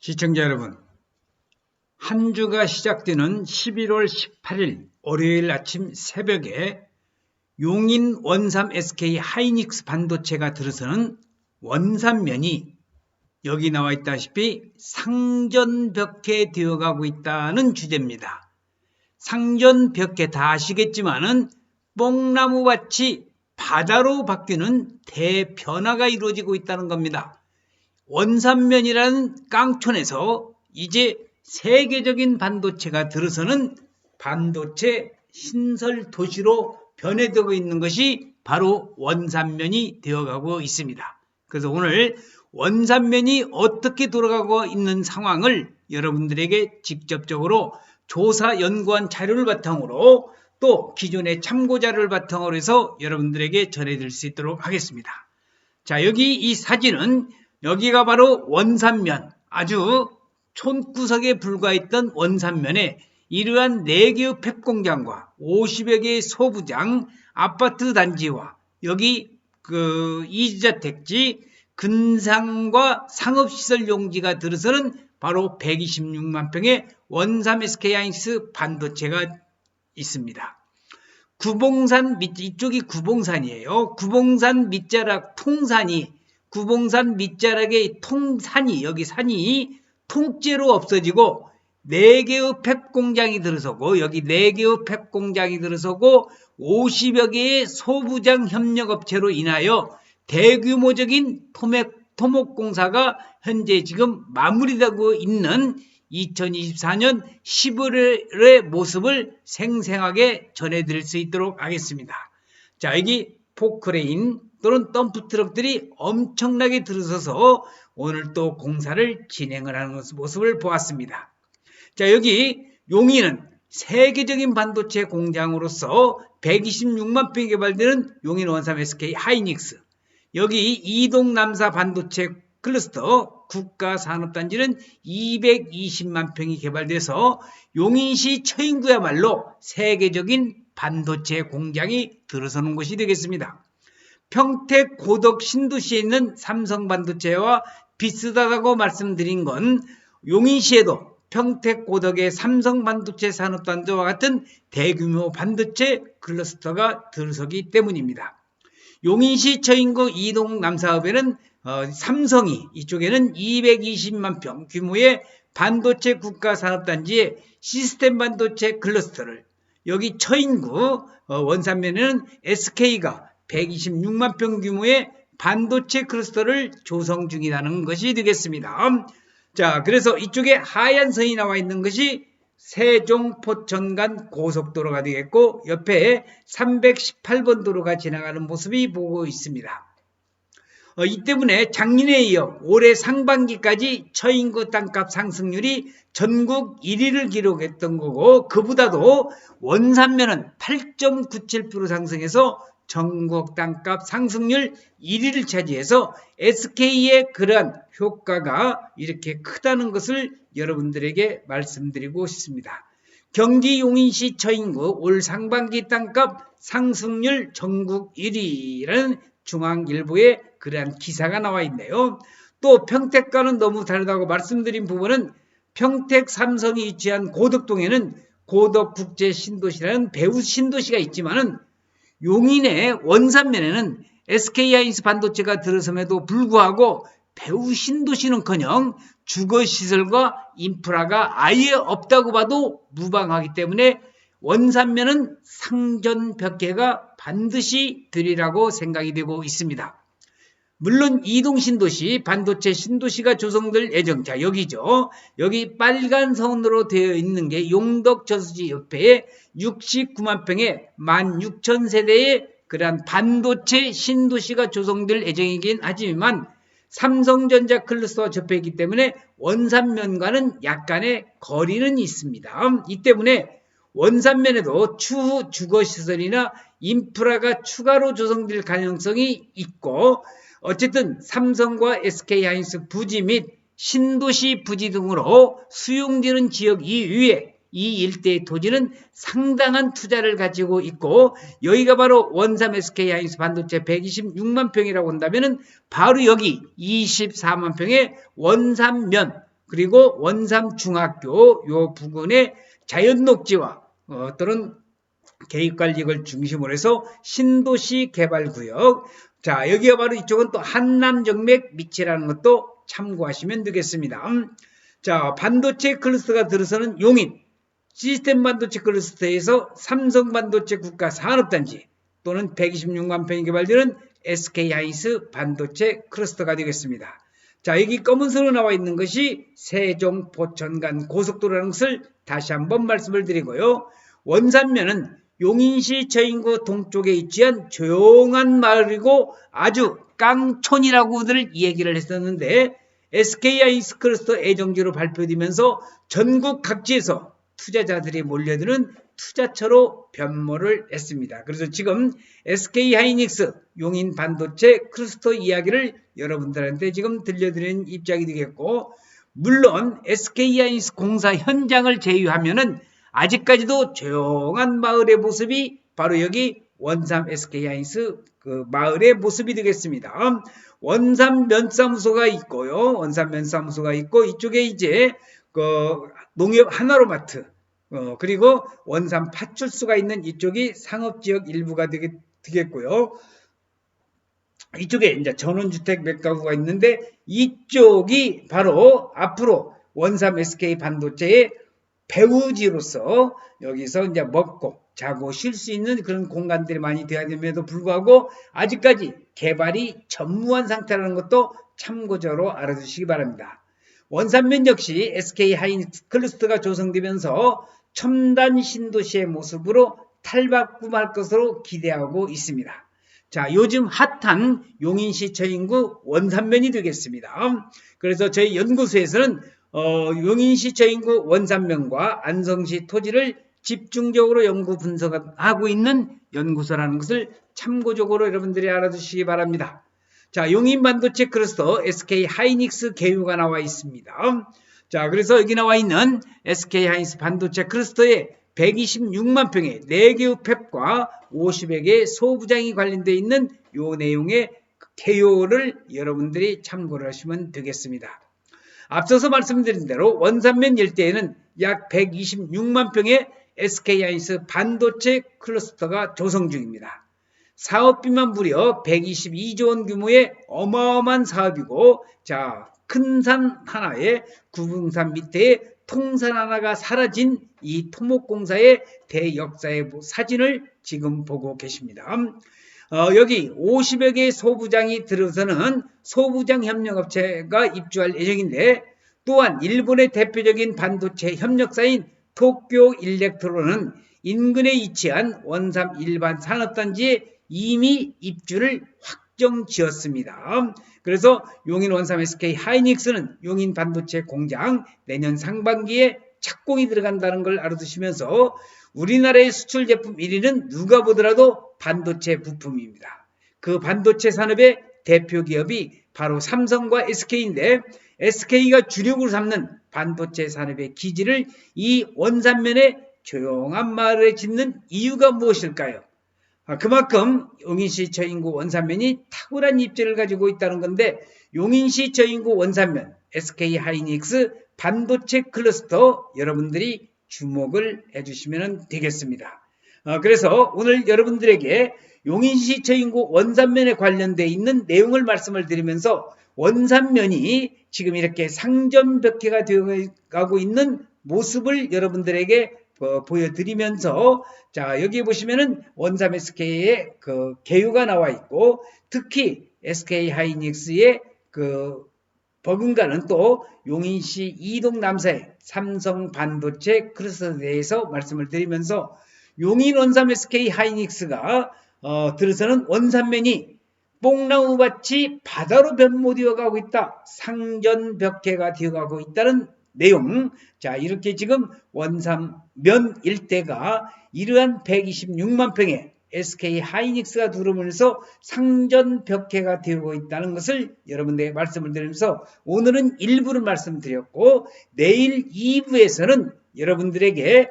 시청자 여러분, 한 주가 시작되는 11월 18일 월요일 아침 새벽에 용인 원삼 SK 하이닉스 반도체가 들어서는 원삼면이 여기 나와 있다시피 상전벽해 되어가고 있다는 주제입니다. 상전벽해 다 아시겠지만은 뽕나무밭이 바다로 바뀌는 대변화가 이루어지고 있다는 겁니다. 원산면이라는 깡촌에서 이제 세계적인 반도체가 들어서는 반도체 신설 도시로 변해되고 있는 것이 바로 원산면이 되어가고 있습니다. 그래서 오늘 원산면이 어떻게 돌아가고 있는 상황을 여러분들에게 직접적으로 조사 연구한 자료를 바탕으로 또 기존의 참고 자료를 바탕으로 해서 여러분들에게 전해드릴 수 있도록 하겠습니다. 자, 여기 이 사진은 여기가 바로 원산면, 아주 촌구석에 불과했던 원산면에 이러한 4개의 팹공장과 50여 개의 소부장, 아파트 단지와 여기 그 이주자택지, 근상과 상업시설 용지가 들어서는 바로 126만 평의 원삼 SK하이닉스 반도체가 있습니다. 구봉산 밑 이쪽이 구봉산이에요. 구봉산 밑자락 통산이 구봉산 밑자락의 통산이 여기 산이 통째로 없어지고 네 개의 펩 공장이 들어서고 여기 네 개의 펩 공장이 들어서고 50여 개의 소부장 협력업체로 인하여 대규모적인 토목, 토목공사가 현재 지금 마무리되고 있는 2024년 11월의 모습을 생생하게 전해드릴 수 있도록 하겠습니다. 자, 여기 포크레인 또는 덤프트럭들이 엄청나게 들어서서 오늘 또 공사를 진행을 하는 모습을 보았습니다. 자, 여기 용인은 세계적인 반도체 공장으로서 126만 평이 개발되는 용인 원삼 SK 하이닉스 여기 이동 남사 반도체 클러스터 국가산업단지는 220만 평이 개발돼서 용인시 처인구야말로 세계적인 반도체 공장이 들어서는 곳이 되겠습니다. 평택 고덕 신도시에 있는 삼성반도체와 비슷하다고 말씀드린 건 용인시에도 평택 고덕의 삼성반도체 산업단지와 같은 대규모 반도체 클러스터가 들어서기 때문입니다. 용인시 처인구 이동 남사업에는 어, 삼성이 이쪽에는 220만 평 규모의 반도체 국가산업단지의 시스템 반도체 클러스터를 여기 처인구 어, 원산면에는 SK가 126만 평 규모의 반도체 클러스터를 조성 중이라는 것이 되겠습니다. 자, 그래서 이쪽에 하얀 선이 나와 있는 것이 세종 포천간 고속도로가 되겠고 옆에 318번 도로가 지나가는 모습이 보고 있습니다. 어, 이 때문에 작년에 이어 올해 상반기까지 처인구 땅값 상승률이 전국 1위를 기록했던 거고 그보다도 원산면은 8.97% 상승해서 전국 땅값 상승률 1위를 차지해서 SK의 그러한 효과가 이렇게 크다는 것을 여러분들에게 말씀드리고 싶습니다. 경기 용인시 처인구 올 상반기 땅값 상승률 전국 1위라는 중앙일보에 그러한 기사가 나와 있네요. 또 평택과는 너무 다르다고 말씀드린 부분은 평택 삼성이 위치한 고덕동에는 고덕국제 신도시라는 배우 신도시가 있지만은 용인의 원산면에는 SK하이닉스 반도체가 들어섬에도 불구하고 배우 신도시는커녕 주거시설과 인프라가 아예 없다고 봐도 무방하기 때문에 원산면은 상전벽해가 반드시 되리라고 생각이 되고 있습니다. 물론 이동 신도시, 반도체 신도시가 조성될 예정 자 여기죠. 여기 빨간 선으로 되어 있는 게 용덕 저수지 옆에 69만 평의 16,000세대의 그러한 반도체 신도시가 조성될 예정이긴 하지만 삼성전자 클러스와 접해 있기 때문에 원산면과는 약간의 거리는 있습니다. 이 때문에 원산면에도 추후 주거시설이나 인프라가 추가로 조성될 가능성이 있고 어쨌든 삼성과 SK하이닉스 부지 및 신도시 부지 등으로 수용되는 지역 이외에 이 일대의 토지는 상당한 투자를 가지고 있고 여기가 바로 원삼 SK하이닉스 반도체 126만 평이라고 한다면 바로 여기 24만 평의 원삼면 그리고 원삼 중학교 요 부근의 자연 녹지와 어, 또는 계획관리를 중심으로 해서 신도시 개발 구역. 자, 여기가 바로 이쪽은 또 한남 정맥 밑이라는 것도 참고하시면 되겠습니다. 음, 자, 반도체 클러스터가 들어서는 용인, 시스템 반도체 클러스터에서 삼성 반도체 국가 산업단지 또는 126만 평이 개발되는 SK 하이스 반도체 클러스터가 되겠습니다. 자, 여기 검은색으로 나와 있는 것이 세종 포천 간 고속도로라는 것을 다시 한번 말씀을 드리고요. 원산면은 용인시 저인구 동쪽에 위치한 조용한 마을이고 아주 깡촌이라고들 얘기를 했었는데 SK 하이스 클러스터 애정지로 발표되면서 전국 각지에서 투자자들이 몰려드는 투자처로 변모를 했습니다. 그래서 지금 SK 하이닉스 용인 반도체 클러스터 이야기를 여러분들한테 지금 들려드리는 입장이 되겠고 물론 SK 하이닉스 공사 현장을 제외하면은 아직까지도 조용한 마을의 모습이 바로 여기 원삼 SK 하이닉스 그 마을의 모습이 되겠습니다. 원삼 면사무소가 있고요. 원삼 면사무소가 있고 이쪽에 이제 그 농협 하나로마트 어, 그리고 원산 파출소가 있는 이쪽이 상업지역 일부가 되겠, 되겠고요. 이쪽에 이제 전원주택 몇 가구가 있는데 이쪽이 바로 앞으로 원삼 SK 반도체의 배우지로서 여기서 이제 먹고 자고 쉴 수 있는 그런 공간들이 많이 되어야 됨에도 불구하고 아직까지 개발이 전무한 상태라는 것도 참고적으로 알아두시기 바랍니다. 원산면 역시 SK 하이닉스 클러스터가 조성되면서 첨단 신도시의 모습으로 탈바꿈할 것으로 기대하고 있습니다. 자, 요즘 핫한 용인시 저인구 원산면이 되겠습니다. 그래서 저희 연구소에서는 어, 용인시 저인구 원산면과 안성시 토지를 집중적으로 연구 분석하고 있는 연구소라는 것을 참고적으로 여러분들이 알아두시기 바랍니다. 자, 용인 반도체 클러스터 SK 하이닉스 개요가 나와 있습니다. 자, 그래서 여기 나와 있는 SK 하이닉스 반도체 클러스터에 126만 평의 4개의 팹과 50여 개의 소부장이 관련되어 있는 요 내용의 개요를 여러분들이 참고를 하시면 되겠습니다. 앞서서 말씀드린 대로 원산면 일대에는 약 126만 평의 SK 하이닉스 반도체 클러스터가 조성 중입니다. 사업비만 무려 122조 원 규모의 어마어마한 사업이고 자, 큰 산 하나에 구봉산 밑에 통산 하나가 사라진 이 토목공사의 대역사의 사진을 지금 보고 계십니다. 어, 여기 50여 개의 소부장이 들어서는 소부장 협력업체가 입주할 예정인데 또한 일본의 대표적인 반도체 협력사인 도쿄 일렉트로는 인근에 위치한 원삼 일반 산업단지에 이미 입주를 확정 지었습니다. 그래서 용인 원삼 SK 하이닉스는 용인 반도체 공장 내년 상반기에 착공이 들어간다는 걸 알아두시면서 우리나라의 수출 제품 1위는 누가 보더라도 반도체 부품입니다. 그 반도체 산업의 대표 기업이 바로 삼성과 SK인데 SK가 주력으로 삼는 반도체 산업의 기지를 이 원산면에 조용한 마을에 짓는 이유가 무엇일까요? 아, 그만큼 용인시 저인구 원산면이 탁월한 입지를 가지고 있다는 건데 용인시 저인구 원산면 SK 하이닉스 반도체 클러스터 여러분들이 주목을 해주시면 되겠습니다. 어, 그래서 오늘 여러분들에게 용인시 저인구 원산면에 관련되어 있는 내용을 말씀을 드리면서 원산면이 지금 이렇게 상점벽해가 되어가고 있는 모습을 여러분들에게 어, 보여드리면서 자 여기 보시면은 원삼 SK의 그 개요가 나와 있고 특히 SK 하이닉스의 그 버금가는 또 용인시 이동 남사의 삼성 반도체 크루스에 대해서 말씀을 드리면서 용인 원삼 SK 하이닉스가 어, 들어서는 원산면이 뽕나무밭이 바다로 변모되어 가고 있다. 상전벽해가 되어 가고 있다는 내용. 자, 이렇게 지금 원삼면 일대가 이러한 126만 평의 SK 하이닉스가 들어오면서 상전 벽해가 되고 있다는 것을 여러분들에게 말씀을 드리면서 오늘은 일부를 말씀드렸고 내일 2부에서는 여러분들에게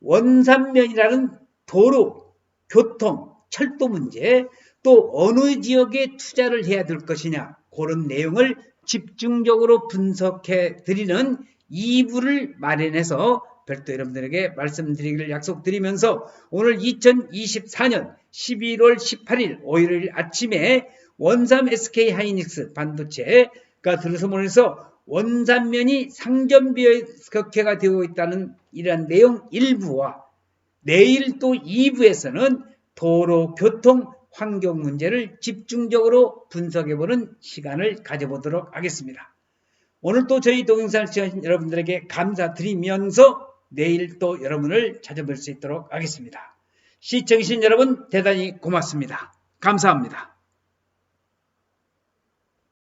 원산면이라는 도로, 교통, 철도 문제 또 어느 지역에 투자를 해야 될 것이냐 그런 내용을 집중적으로 분석해 드리는 2부를 마련해서 별도 여러분들에게 말씀드리기를 약속드리면서 오늘 2024년 11월 18일 5일 아침에 원삼 SK 하이닉스 반도체가 들어서면서 원산면이 상전비격회가 되고 있다는 이러한 내용 일부와 내일 또 2부에서는 도로 교통 환경 문제를 집중적으로 분석해보는 시간을 가져보도록 하겠습니다. 오늘 또 저희 동영상 시청 여러분들에게 감사드리면서 내일 또 여러분을 찾아뵐 수 있도록 하겠습니다. 시청해주신 여러분 대단히 고맙습니다. 감사합니다.